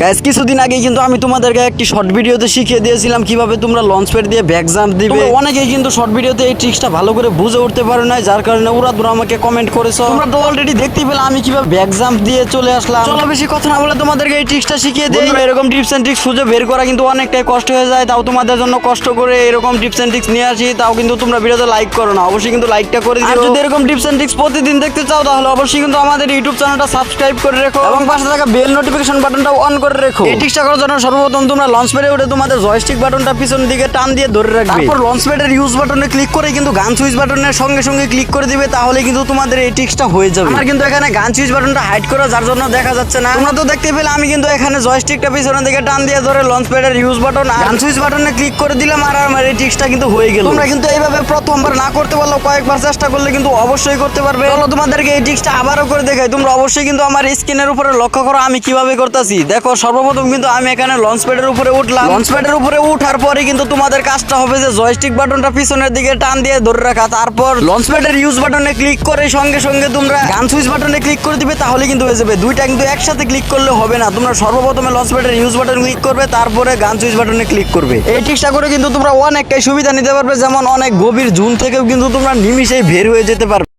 Guys কিছুদিন আগে কিন্তু আমি তোমাদেরকে একটি শর্ট ভিডিওতে শিখিয়ে দিয়েছিলাম কীভাবে তোমরা লঞ্চ প্যাড দিয়ে ব্যাক জাম্প দিবে। অনেকেই কিন্তু শর্ট ভিডিওতে এই ট্রিক্সটা ভালো করে বুঝে উঠতে পারো না যার কারণে ওরা তোমরা আমাকে কমেন্ট করেছ। তোমরা তো অলরেডি দেখতেই পেলে আমি কীভাবে ব্যাক জাম্প দিয়ে চলে আসলাম। চলো বেশি কথা না বলে তোমাদেরকে এই ট্রিক্সটা শিখিয়ে দিই। এরকম টিপস এন্ড ট্রিক্স খুঁজে বের করা কিন্তু অনেকটাই কষ্ট হয়ে যায় তাও তোমাদের জন্য কষ্ট করে এরকম টিপস এন্ড ট্রিক্স নিয়ে আসি তাও কিন্তু তোমরা ভিডিওতে লাইক করো না। অবশ্যই কিন্তু লাইকটা করে দিও। যদি এরকম টিপস এন্ড ট্রিক্স প্রতিদিন দেখতে চাও তাহলে অবশ্যই কিন্তু আমাদের ইউটিউব চ্যানেলটা সাবস্ক্রাইব করে রেখো। এবং পাশে থাকা বেল নোটিফিকেশন বাটনটা অন করে রেখো। এই ট্রিক্সটা করার জন্য সর্বপ্রথম তোমরা লঞ্চ প্যাডে উঠে তোমাদের জয়স্টিক বাটনটা পিছন দিকে টান দিয়ে ধরে রাখবে। তারপর লঞ্চ প্যাডের ইউজ বাটনে ক্লিক করে কিন্তু গান সুইচ বাটনের সঙ্গে সঙ্গে ক্লিক করে দিবে তাহলে কিন্তু তোমাদের এই ট্রিক্সটা হয়ে যাবে। আমার কিন্তু এখানে গান সুইচ বাটনটা হাইড করা যার জন্য দেখা যাচ্ছে না। তোমরা তো দেখতে পেলে আমি কিন্তু এখানে জয়স্টিকটা পিছনের দিকে টান দিয়ে ধরে লঞ্চ প্যাডের ইউজ বাটন আর গান সুইচ বাটনে ক্লিক করে দিলাম আর আমার এই ট্রিক্সটা কিন্তু হয়ে গেল। তোমরা কিন্তু এইভাবে প্রথমবার না করতে পারলেও কয়েকবার চেষ্টা করলে কিন্তু অবশ্যই করতে পারবে। চলো তোমাদেরকে এই ট্রিক্সটা আবারও করে দেখাই। তোমরা অবশ্যই কিন্তু আমার স্ক্রিনের উপরে লক্ষ্য করো আমি কীভাবে করতেছি। দেখো সর্বপ্রথম কিন্তু আমি এখানে লঞ্চ প্যাডের উপরে উঠলাম। লঞ্চ প্যাডের উপরে উঠার পরে কিন্তু তোমাদের কাজটা হবে যে জয়স্টিক বাটনটা পিছনের দিকে টান দিয়ে ধরে রাখা। তারপর লঞ্চ প্যাডের ইউজ বাটনে ক্লিক করে সঙ্গে সঙ্গে তোমরা গান সুইচ বাটনে ক্লিক করে দিবে তাহলে কিন্তু হয়ে যাবে। দুইটা কিন্তু একসাথে ক্লিক করলে হবে না। তোমরা সর্বপ্রথমে লঞ্চ প্যাডের ইউজ বাটন ক্লিক করবে তারপরে গান সুইচ বাটনে ক্লিক করবে। এই ট্রিক্সটা করে কিন্তু তোমরা অনেকটাই সুবিধা নিতে পারবে যেমন অনেক গভীর জুন থেকেও কিন্তু তোমরা নিমিশেই বের হয়ে যেতে পারবে।